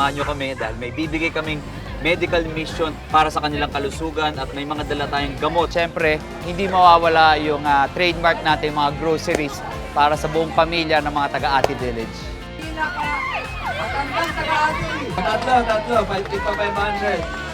samahan nyo kami dahil may bibigay kaming medical mission para sa kanilang kalusugan at may mga dala tayong gamot. Siyempre, hindi mawawala yung ah, trademark natin, mga groceries para sa buong pamilya ng mga taga-Ati Village. Tatlo, tatlo. 500.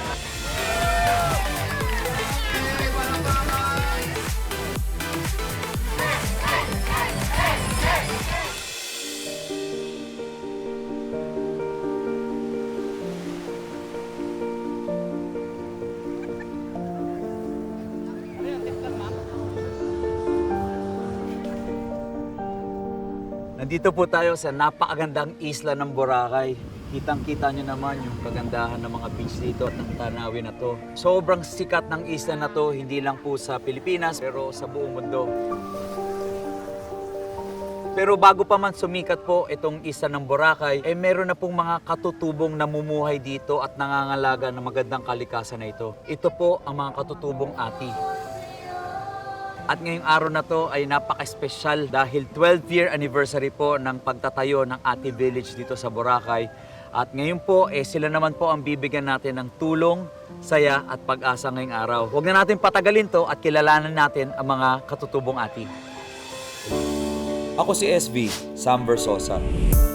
Nandito po tayo sa napakagandang isla ng Boracay. Kitang-kita nyo naman yung kagandahan ng mga beach dito at ng tanawin na to. Sobrang sikat ng isla na to, hindi lang po sa Pilipinas, pero sa buong mundo. Pero bago pa man sumikat po itong isla ng Boracay, eh meron na pong mga katutubong namumuhay dito at nangangalaga ng magandang kalikasan na ito. Ito po ang mga katutubong ati. At ngayong araw na to ay napaka-espesyal dahil 12 year anniversary po ng pagtatayo ng Ati Village dito sa Boracay. At ngayon po, eh, sila naman po ang bibigyan natin ng tulong, saya at pag-asa ngayong araw. Huwag na natin patagalin to at kilalanan natin ang mga katutubong ati. Ako si SB, Sam Versosa.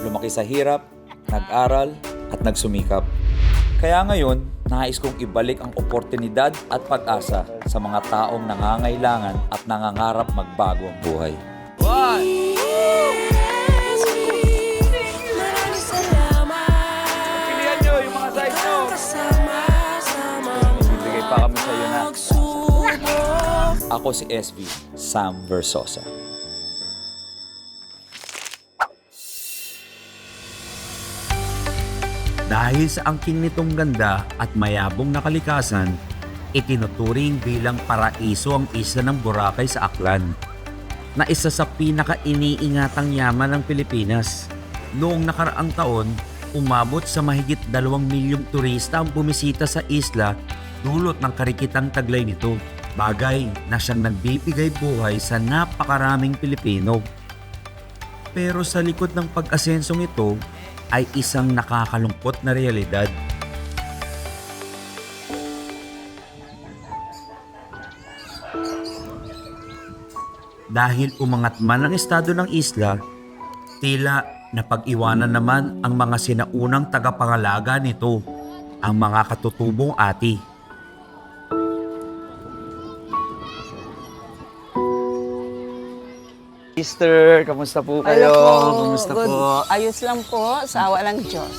Lumaki sa hirap, nag-aral at nagsumikap. Kaya ngayon, nais kong ibalik ang oportunidad at pag-asa sa mga taong nangangailangan at nangangarap magbago ang buhay. Na. Ako si SB, Sam Versosa. Dahil sa angking nitong ganda at mayabong na kalikasan, itinuturing bilang paraiso ang isla ng Boracay sa Aklan na isa sa pinaka-iniingatang yaman ng Pilipinas. Noong nakaraang taon, umabot sa mahigit 2 milyong turista ang bumisita sa isla dulot ng karikitang taglay nito. Bagay na siyang nagbibigay buhay sa napakaraming Pilipino. Pero sa likod ng pag-asensong ito ay isang nakakalungkot na realidad. Dahil umangat man ang estado ng isla, tila napag-iwanan naman ang mga sinaunang tagapangalaga nito, ang mga katutubong ati. Sister, kamusta po kayo? Hello po. Kamusta Good. po? Ayos lang po, sa awa ng Diyos.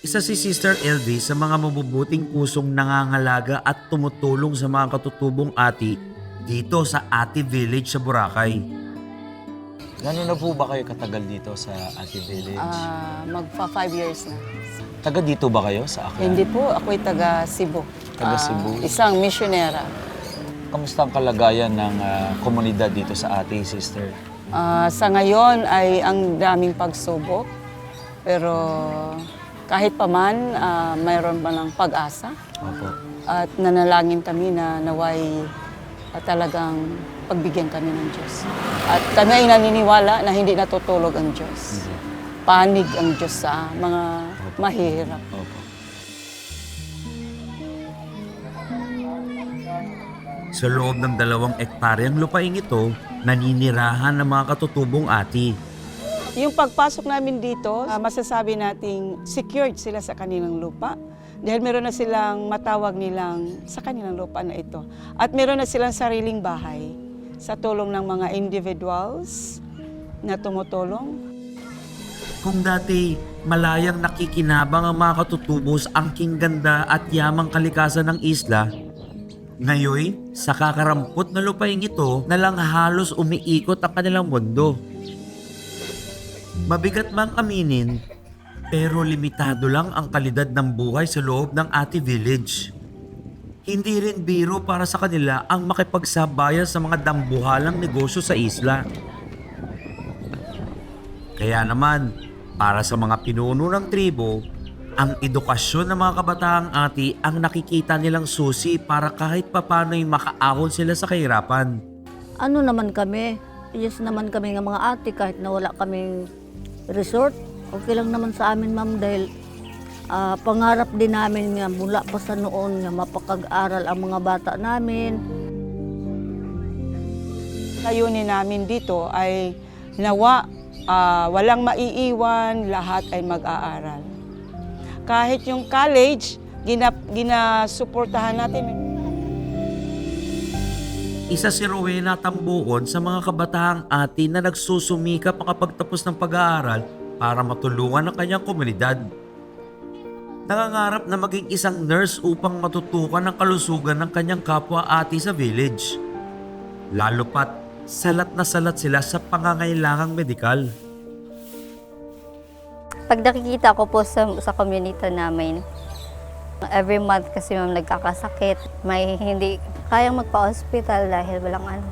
Isa si Sister LV sa mga mabubuting pusong nangangalaga at tumutulong sa mga katutubong ati dito sa Ati Village sa Boracay. Gano'n na po ba kayo katagal dito sa Ati Village? Ah, magpa five years na. Taga dito ba kayo sa Aklan? Hindi po, ako'y taga Cebu. Taga Ah, Cebu. isang misyonera. Kamusta ang kalagayan ng ah, komunidad dito sa Ati, sister? Ah, sa ngayon ay ang daming pagsubok. Pero kahit pa man, ah, mayroon pa ng pag-asa. Opo. At nanalangin kami na naway ah, talagang pagbigyan kami ng Diyos. At kami ay naniniwala na hindi natutulog ang Diyos. Panig ang Diyos sa mga mahihirap. Opo. Sa loob ng dalawang ektaryang lupaing ito, naninirahan ng mga katutubong ati. Yung pagpasok namin dito, ah, masasabi nating secured sila sa kanilang lupa. Dahil meron na silang matawag nilang sa kanilang lupa na ito. At meron na silang sariling bahay sa tulong ng mga individuals na tumutulong. Kung dati malayang nakikinabang ang mga katutubo sa angking ganda at yamang kalikasan ng isla, ngayon, sa kakarampot na lupaing ito na lang halos umiikot ang kanilang mundo. Mabigat mang aminin, pero limitado lang ang kalidad ng buhay sa loob ng Ati Village. Hindi rin biro para sa kanila ang makipagsabayan sa mga dambuhalang negosyo sa isla. Kaya naman, para sa mga pinuno ng tribo, ang edukasyon ng mga kabataang ati ang nakikita nilang susi para kahit papano'y makaahon sila sa kahirapan. ano naman kami, yes naman kami ng mga ate kahit na wala kaming resort. Okay lang naman sa amin ma'am dahil Ah, pangarap din namin nga mula pa sa noon nga mapakag-aral ang mga bata namin. Layunin namin dito ay nawa ah, walang maiiwan, lahat ay mag-aaral. Kahit yung college, gina, ginasuportahan natin. Isa si Rowena Tambuon sa mga kabatahang atin na nagsusumikap makapagtapos ng pag-aaral para matulungan ang kanyang komunidad. Nangangarap na maging isang nurse upang matutukan ang kalusugan ng kanyang kapwa ati sa village. Lalo pat salat na salat sila sa pangangailangang medikal. Pag nakikita ko po sa, sa community namin, every month kasi ma'am nagkakasakit, may hindi kayang magpa-hospital dahil walang ano,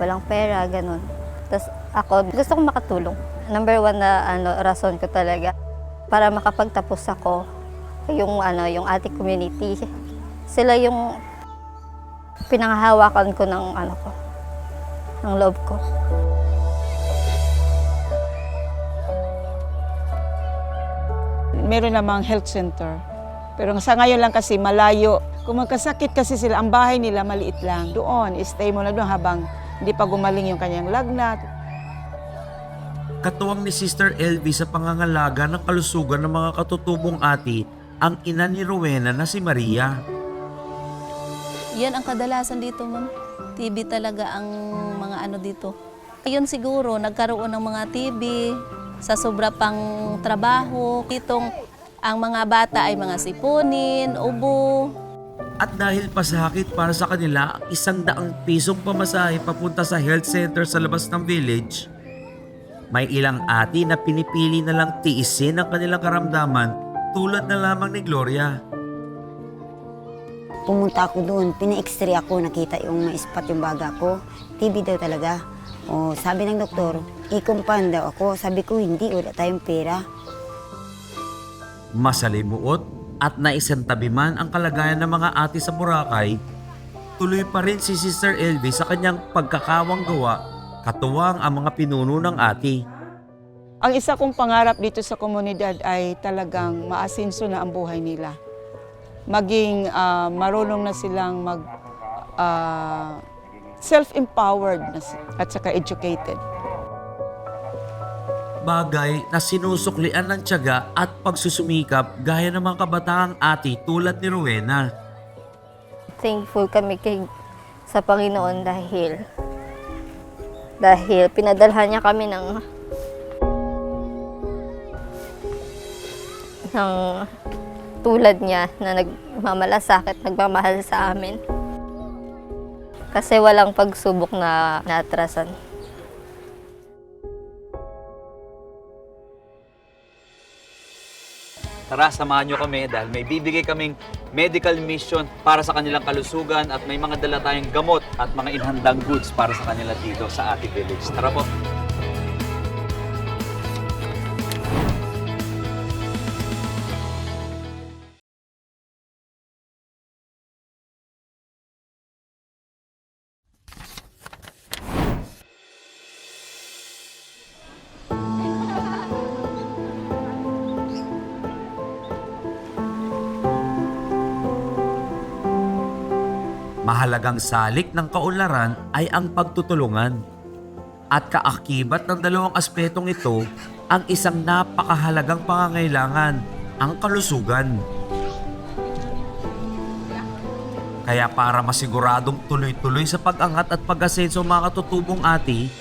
walang pera, ganun. Tapos ako, gusto kong makatulong. Number one na ano, rason ko talaga, para makapagtapos ako, yung ano, yung ating community. Sila yung pinanghahawakan ko ng ano ko, ng loob ko. Meron namang health center. Pero sa ngayon lang kasi malayo. Kung magkasakit kasi sila, ang bahay nila maliit lang. Doon, stay mo na doon habang hindi pa gumaling yung kanyang lagnat. Katuwang ni Sister Elvie sa pangangalaga ng kalusugan ng mga katutubong ati ang ina ni Rowena na si Maria. Yan ang kadalasan dito, ma'am. TB talaga ang mga ano dito. Yun siguro, nagkaroon ng mga TB sa sobra pang trabaho. Itong ang mga bata ay mga sipunin, ubo. At dahil pasakit para sa kanila ang isang daang pisong pamasahe papunta sa health center sa labas ng village, may ilang ati na pinipili na lang tiisin ang kanilang karamdaman tulad na lamang ni Gloria. Pumunta ako doon, pina-x-ray ako, nakita yung may spot yung baga ko. TB daw talaga. O, sabi ng doktor, i-compound daw ako. Sabi ko, hindi, wala tayong pera. Masalimuot at naisantabi man ang kalagayan ng mga ati sa Boracay, tuloy pa rin si Sister Elvie sa kanyang pagkakawang gawa katuwang ang mga pinuno ng ati. Ang isa kong pangarap dito sa komunidad ay talagang maasinso na ang buhay nila. Maging ah, marunong na silang mag ah, self-empowered at saka educated. Bagay na sinusuklian ng tiyaga at pagsusumikap gaya ng mga kabataang ati tulad ni Rowena. thankful kami kay sa Panginoon dahil dahil pinadalhan niya kami ng ng tulad niya na nagmamalasakit, nagmamahal sa amin. Kasi walang pagsubok na natrasan. Tara, samahan nyo kami dahil may bibigay kaming medical mission para sa kanilang kalusugan at may mga dala tayong gamot at mga inhandang goods para sa kanila dito sa ating village. Tara po. Mahalagang salik ng kaunlaran ay ang pagtutulungan. At kaakibat ng dalawang aspetong ito ang isang napakahalagang pangangailangan, ang kalusugan. Kaya para masiguradong tuloy-tuloy sa pag-angat at pag-asenso mga katutubong ati,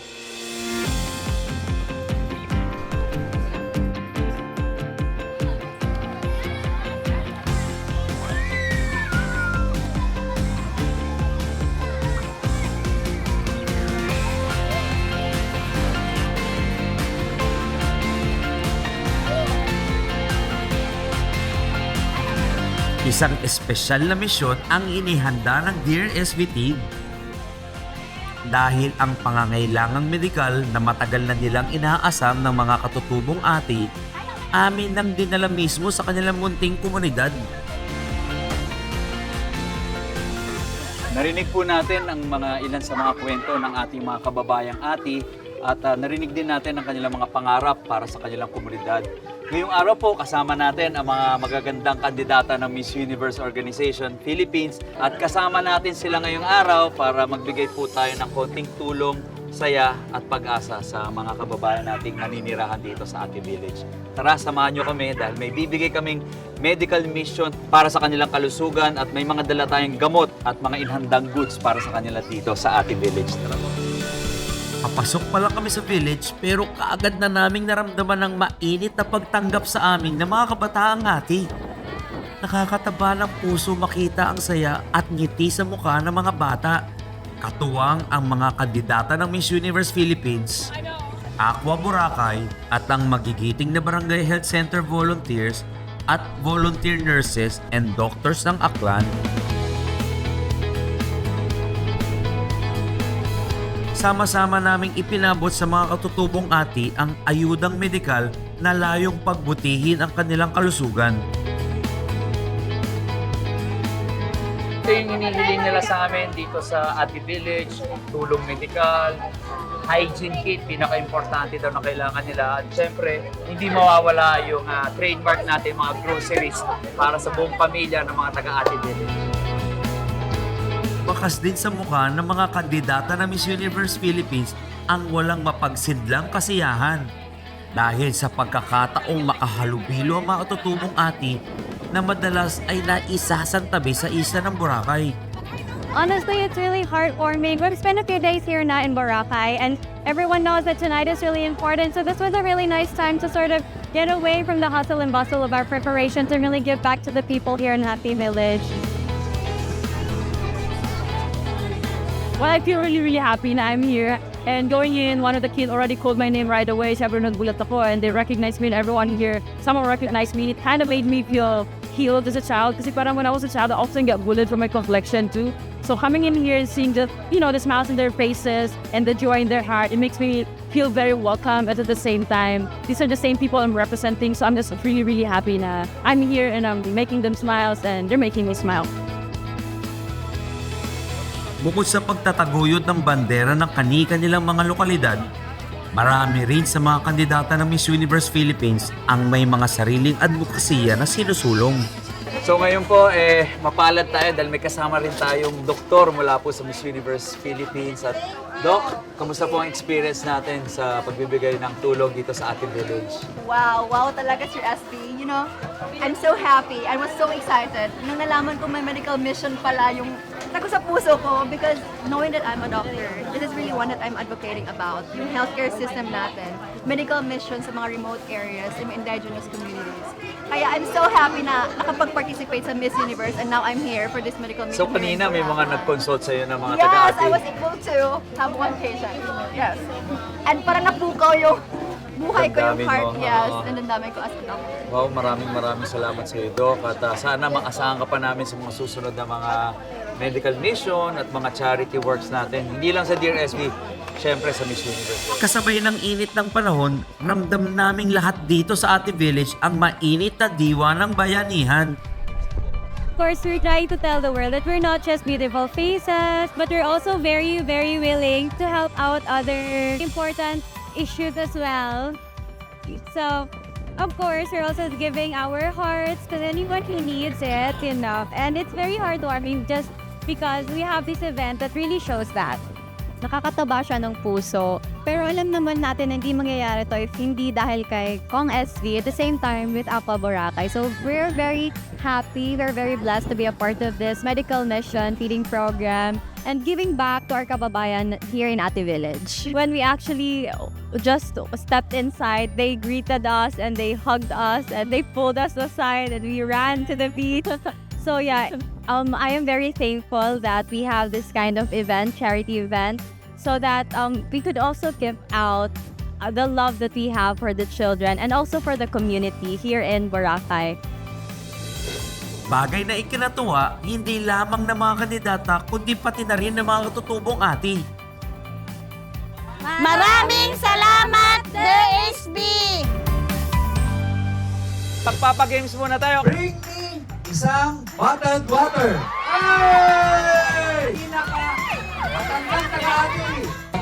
espesyal na misyon ang inihanda ng Dear SVT. Dahil ang pangangailangang medikal na matagal na nilang inaasam ng mga katutubong ati, amin nang dinala mismo sa kanilang munting komunidad. Narinig po natin ang mga ilan sa mga kwento ng ating mga kababayang ati at ah, narinig din natin ang kanilang mga pangarap para sa kanilang komunidad. Ngayong araw po, kasama natin ang mga magagandang kandidata ng Miss Universe Organization Philippines at kasama natin sila ngayong araw para magbigay po tayo ng konting tulong, saya at pag-asa sa mga kababayan nating naninirahan dito sa Ate Village. Tara, samahan nyo kami dahil may bibigay kaming medical mission para sa kanilang kalusugan at may mga dala tayong gamot at mga inhandang goods para sa kanila dito sa Ate Village. Tara po. Papasok pa lang kami sa village pero kaagad na naming naramdaman ng mainit na pagtanggap sa amin ng mga kabataang ati. Nakakataba ng puso makita ang saya at ngiti sa mukha ng mga bata. Katuwang ang mga kandidata ng Miss Universe Philippines, Aqua Boracay at ang magigiting na Barangay Health Center volunteers at volunteer nurses and doctors ng Aklan. Sama-sama naming ipinabot sa mga katutubong ati ang ayudang medikal na layong pagbutihin ang kanilang kalusugan. Ito yung hinihiling nila sa amin dito sa Ati Village, tulong medikal, hygiene kit, pinaka-importante daw na kailangan nila. At syempre, hindi mawawala yung ah, trademark natin, mga groceries para sa buong pamilya ng mga taga-Ati Village. Bakas din sa mukha ng mga kandidata na Miss Universe Philippines ang walang mapagsidlang kasiyahan. Dahil sa pagkakataong makahalubilo ang mga katutubong ati na madalas ay naisasantabi sa isa ng Boracay. Honestly, it's really heartwarming. We've spent a few days here now in Boracay, and everyone knows that tonight is really important. So this was a really nice time to sort of get away from the hustle and bustle of our preparations and really give back to the people here in Happy Village. Well, I feel really, really happy that I'm here. And going in, one of the kids already called my name right away. Siyempre nagbulat and they recognized me and everyone here, someone recognized me. It kind of made me feel healed as a child parang when I was a child, I often get bullied for my complexion too. So coming in here and seeing the, you know, the smiles in their faces and the joy in their heart, it makes me feel very welcome. And at the same time, these are the same people I'm representing. So I'm just really, really happy na I'm here and I'm making them smiles and they're making me smile. Bukod sa pagtataguyod ng bandera ng kanika nilang mga lokalidad, marami rin sa mga kandidata ng Miss Universe Philippines ang may mga sariling advokasya na sinusulong. So ngayon po, eh, mapalad tayo dahil may kasama rin tayong doktor mula po sa Miss Universe Philippines. At Doc, kamusta po ang experience natin sa pagbibigay ng tulong dito sa ating village? Wow, wow talaga Sir SB. You know, I'm so happy. I was so excited. Nung nalaman ko may medical mission pala yung tago sa puso ko because knowing that I'm a doctor, this is really one that I'm advocating about. Yung healthcare system natin, medical mission sa mga remote areas, sa mga indigenous communities. Kaya I'm so happy na nakapag-participate sa Miss Universe and now I'm here for this medical mission. So kanina may mga nag-consult sa'yo ng mga Yes, I taga-ati. was able to have one patient. Yes. And parang napukaw yung buhay ko yung Damdamin heart. mo, Yes. oo. And damdamin ko as a doctor. Wow, maraming maraming salamat sa iyo, Doc. At ah, sana maasahan ka pa namin sa mga susunod na mga medical mission at mga charity works natin. Hindi lang sa Dear SB, syempre sa Miss Universe. Kasabay ng init ng panahon, ramdam naming lahat dito sa Ate Village ang mainit na diwa ng bayanihan. Course, we're trying to tell the world that we're not just beautiful faces, but we're also very, very willing to help out other important issues as well. So, of course, we're also giving our hearts to anyone who needs it, you know. And it's very heartwarming just because we have this event that really shows that. Nakakataba siya ng puso. Pero alam naman natin na hindi mangyayari to if hindi dahil kay Kong SV at the same time with Aqua Boracay. So we're very happy, we're very blessed to be a part of this medical mission feeding program and giving back to our kababayan here in Ate Village. When we actually just stepped inside, they greeted us and they hugged us and they pulled us aside and we ran to the beach. So yeah, um, I am very thankful that we have this kind of event, charity event, so that um, we could also give out uh, the love that we have for the children and also for the community here in Boracay. Bagay na ikinatuwa, hindi lamang ng mga kandidata kundi pati na rin ng mga katutubong ati. Maraming salamat, DSB! Pagpapagames muna tayo. Bring me isang bottled water. Hey! Pinaka! Matandang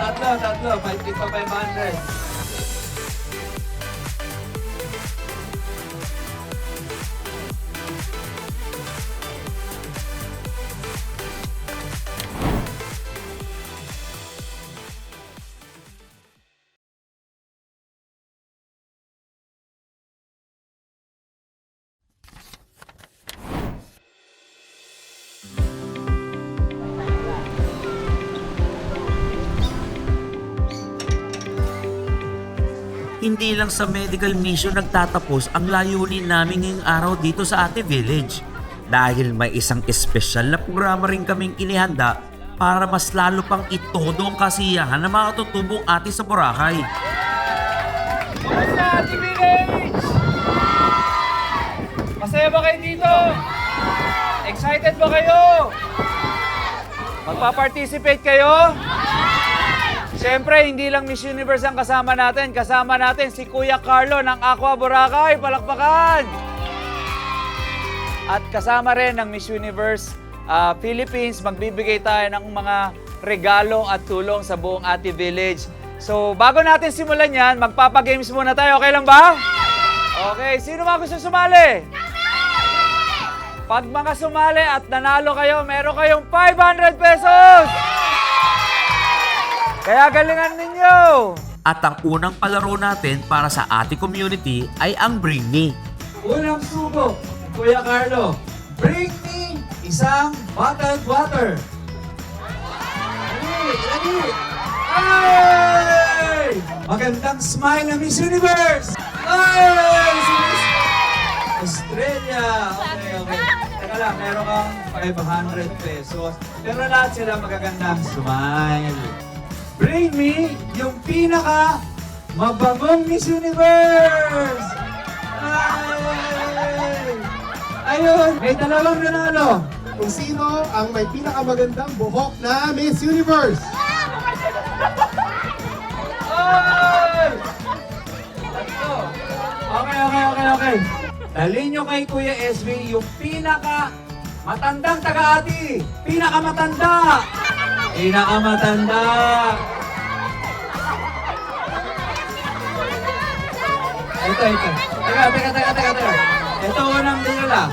taga-ati. Tatlo, tatlo. 5 500. Hindi lang sa medical mission nagtatapos ang layunin namin ngayong araw dito sa Ate Village. Dahil may isang espesyal na programa rin kaming inihanda para mas lalo pang itodo ang kasiyahan ng mga tutubong ate sa Boracay. Kumusta, Ate Village? Masaya ba kayo dito? Excited ba kayo? Magpa-participate kayo? Siyempre, hindi lang Miss Universe ang kasama natin. Kasama natin si Kuya Carlo ng Aqua Boracay. Palakpakan! At kasama rin ng Miss Universe ah, Philippines. Magbibigay tayo ng mga regalo at tulong sa buong Ate Village. So, bago natin simulan yan, magpapagames muna tayo. Okay lang ba? Okay, sino mga gusto sumali? Pag mga sumali at nanalo kayo, meron kayong 500 pesos! Kaya galingan ninyo! At ang unang palaro natin para sa ate community ay ang Bring Me. Unang subo, Kuya Carlo. Bring me isang bottled water. Ready? Ready? Ay! Magandang smile ng Miss Universe! Ay! Si Miss Australia! Okay, okay. Teka lang, meron kang 500 pesos. Pero lahat sila magagandang smile. Bring me yung pinaka mabangong Miss Universe! Ay! Ayun, may dalawang nanalo. kung sino ang may pinakamagandang buhok na Miss Universe. Ay! Tatlo. Okay, okay, okay, okay. Dali nyo kay Kuya SB yung pinaka matandang taga-ati. Pinaka matanda. Pinaka matanda. Ito, ito. Teka, teka, teka, teka, teka. Ito unang dinala.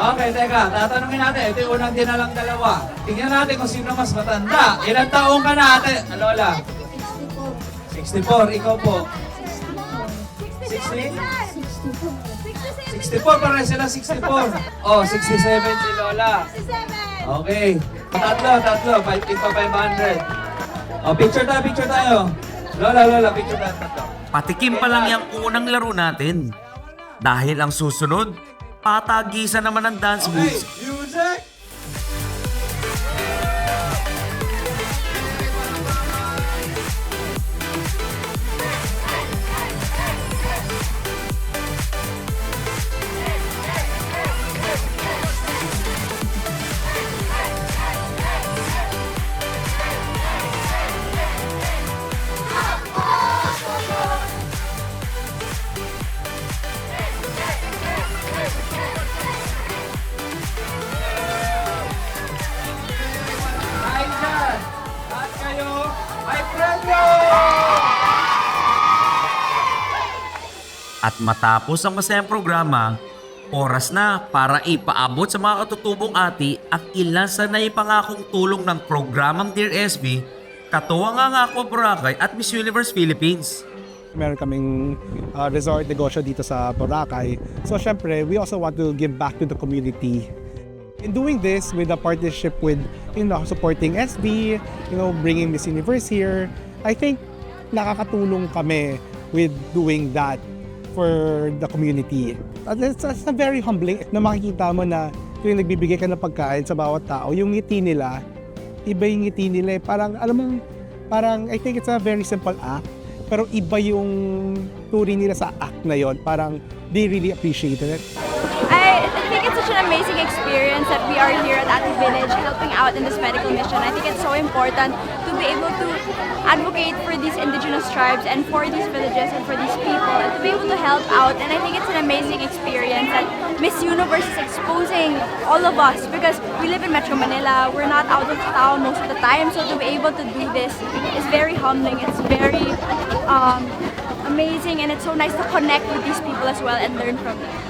Okay, teka. Tatanungin natin. Ito yung unang dinalang dalawa. Tingnan natin kung sino mas matanda. Ilang taong ka na, ate? Lola? 64. Ikaw po? 60? 64. Pare sila 64. Oh, 67 si Lola. Okay. Tatlo, tatlo. Five- Ito 500. Oh, picture tayo, picture tayo. Lola, Lola, picture tayo. Tatlo. Patikim pa lang yung unang laro natin. Dahil ang susunod, patagisan naman ng dance Okay, moves music! Kain matapos ang masayang programa, oras na para ipaabot sa mga katutubong ati ang ilan sa naipangakong tulong ng programang Dear SB, katuwang ang Aqua Boracay at Miss Universe Philippines. Meron kaming uh, resort negosyo dito sa Boracay. So syempre, we also want to give back to the community. In doing this with a partnership with, you know, supporting SB, you know, bringing Miss Universe here, I think nakakatulong kami with doing that for the community. At it's, it's a very humbling na makikita mo na yung nagbibigay ka ng pagkain sa bawat tao, yung ngiti nila, iba yung ngiti nila eh. Parang, alam mo, parang, I think it's a very simple act, pero iba yung turing nila sa act na yon. Parang, they really appreciated it. I, I think it's such an amazing experience that we are here at Ati Village helping out in this medical mission. I think it's so important to be able to advocate for these indigenous tribes and for these villages and for these people help out. And I think it's an amazing experience that Miss Universe is exposing all of us because we live in Metro Manila. We're not out of town most of the time. So to be able to do this is very humbling. It's very um, amazing and it's so nice to connect with these people as well and learn from them.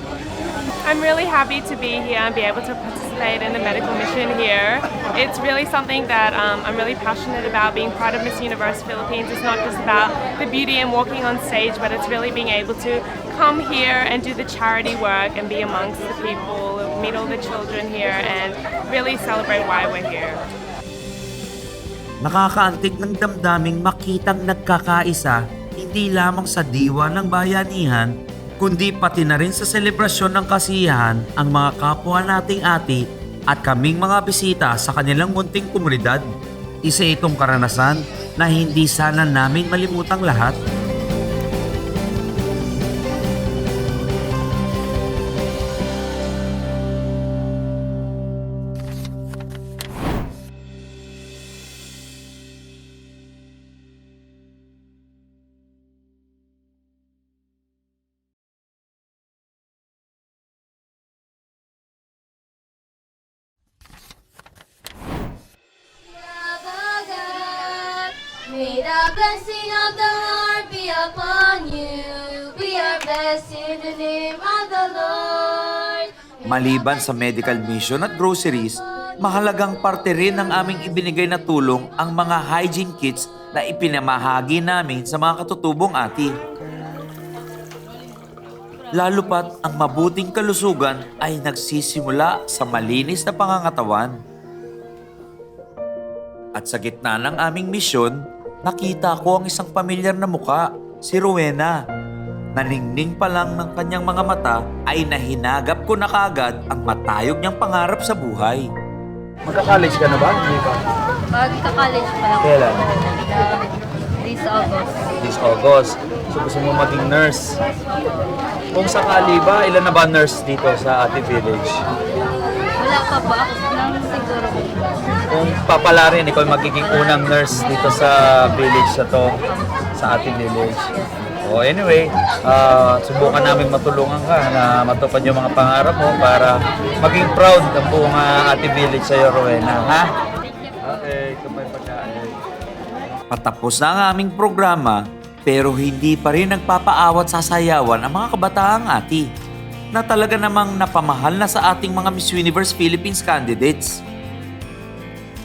I'm really happy to be here and be able to participate in the medical mission here. It's really something that um, I'm really passionate about. Being part of Miss Universe Philippines It's not just about the beauty and walking on stage, but it's really being able to come here and do the charity work and be amongst the people, meet all the children here, and really celebrate why we're here. Nakakaantig ng damdaming makitang nagkakaisa hindi lamang sa diwa ng bayanihan, kundi pati na rin sa selebrasyon ng kasiyahan ang mga kapwa nating ati at kaming mga bisita sa kanilang munting komunidad. Isa itong karanasan na hindi sana namin malimutang lahat. Maliban sa medical mission at groceries, mahalagang parte rin ng aming ibinigay na tulong ang mga hygiene kits na ipinamahagi namin sa mga katutubong ati. Lalo pat ang mabuting kalusugan ay nagsisimula sa malinis na pangangatawan. At sa gitna ng aming misyon, nakita ko ang isang pamilyar na muka, si Rowena. Naningning pa lang ng kanyang mga mata ay nahinagap ko na kagad ang matayog niyang pangarap sa buhay. Magka-college ka na ba? Hindi pa. Pagka-college pa lang. Kailan? Uh, this August. This August. So gusto mo maging nurse. Kung sakali ba, ilan na ba nurse dito sa Ate Village? Wala pa ako nang siguro. Kung papalarin, ikaw yung magiging unang nurse dito sa village na to, sa Ate Village. O anyway, ah, subukan namin matulungan ka na matupad yung mga pangarap mo para maging proud ang buong ah, Ate Village sa'yo, Rowena. Ha? Okay, kapag pagkaan. Patapos na ang aming programa, pero hindi pa rin nagpapaawat sa sayawan ang mga kabataang ati na talaga namang napamahal na sa ating mga Miss Universe Philippines candidates.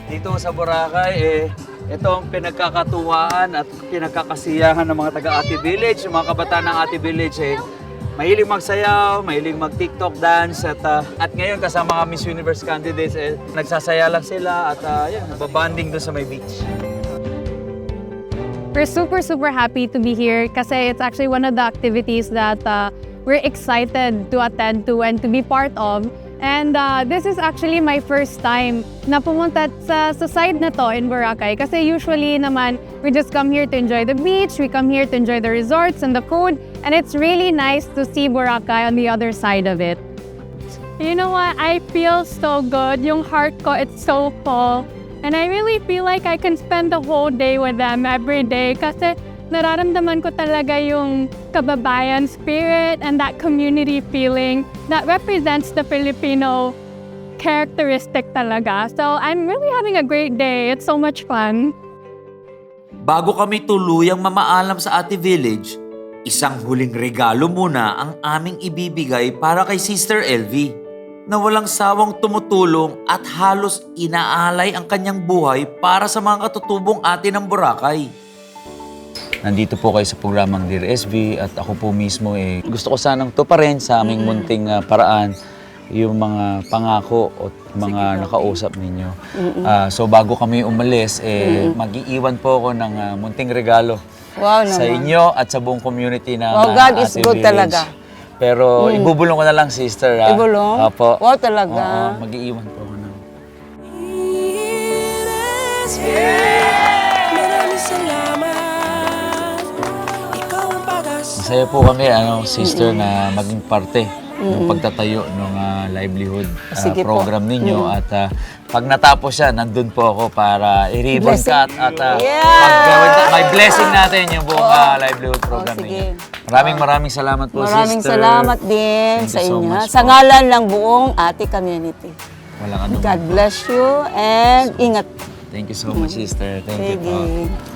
Dito sa Boracay, eh, ito ang pinagkakatuwaan at pinagkakasiyahan ng mga taga Ate Village. Yung mga kabataan ng Ate Village, eh, mahilig magsayaw, mahilig mag-TikTok dance. At, ah, at ngayon, kasama mga Miss Universe candidates, eh, nagsasaya lang sila at uh, yun, nababanding doon sa may beach. We're super, super happy to be here kasi it's actually one of the activities that uh, we're excited to attend to and to be part of. And uh, this is actually my first time na pumunta sa, sa side na to in Boracay kasi usually naman we just come here to enjoy the beach, we come here to enjoy the resorts and the food and it's really nice to see Boracay on the other side of it. You know what? I feel so good. Yung heart ko, it's so full. And I really feel like I can spend the whole day with them every day kasi nararamdaman ko talaga yung kababayan spirit and that community feeling that represents the Filipino characteristic talaga. So I'm really having a great day. It's so much fun. Bago kami tuluyang mamaalam sa Ate Village, isang huling regalo muna ang aming ibibigay para kay Sister LV na walang sawang tumutulong at halos inaalay ang kanyang buhay para sa mga katutubong atin ng Boracay. Nandito po kayo sa programang Dear SB at ako po mismo eh gusto ko sanang tuparin sa aming munting ah, paraan yung mga pangako at mga nakausap ninyo. Ah, so bago kami umalis, eh, mag-iiwan po ako ng ah, munting regalo Wow sa naman. inyo at sa buong community ng Wow, ah, God is Ate good Village. talaga. Pero Mm. ibubulong ko na lang, sister. ah. Ibulong? Opo. Wow, talaga. Oo, mag-iiwan po ako ng... Masaya po kami, ano, sister, na maging parte ng Mm-mm. pagtatayo ng ah, livelihood ah, Sige po. program ninyo. Mm. At ah, pag natapos yan, nandun po ako para i-ribbon cut at ah, Yeah! may blessing natin yung buong ah, livelihood program sige. ninyo. Maraming maraming salamat po, Maraming sister. salamat din Thank sa so inyo. much Sa ngalan ng buong ate community. Walang. God bless you and ingat. Thank you so much, sister. Thank you po.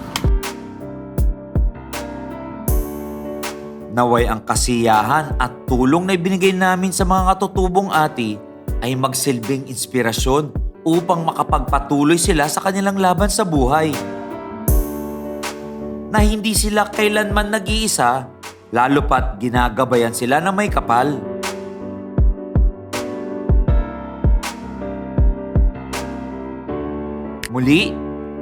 Naway ang kasiyahan at tulong na ibinigay namin sa mga katutubong ati ay magsilbing inspirasyon upang makapagpatuloy sila sa kanilang laban sa buhay. Na hindi sila kailanman nag-iisa, lalo pat ginagabayan sila ng may kapal. Muli,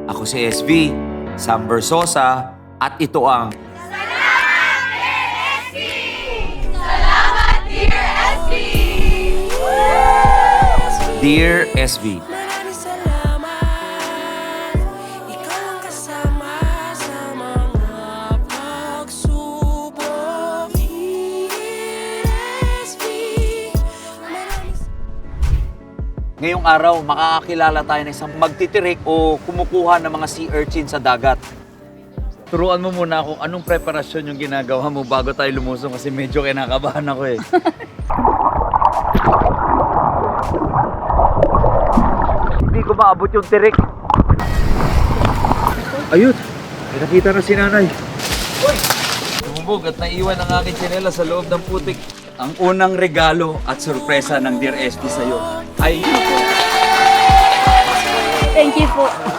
ako si SB, Sam Versosa, at ito ang Dear SB, Ngayong araw, makakakilala tayo ng isang magtitirik o kumukuha ng mga sea urchin sa dagat. Turuan mo muna kung anong preparasyon yung ginagawa mo bago tayo lumusong kasi medyo kinakabahan ako eh. ko maabot yung tirik. Ayun, may nakita na si nanay. Uy! Lumubog at naiwan ang aking tsinela sa loob ng putik. Ang unang regalo at sorpresa ng Dear SB sa'yo ay Thank you po.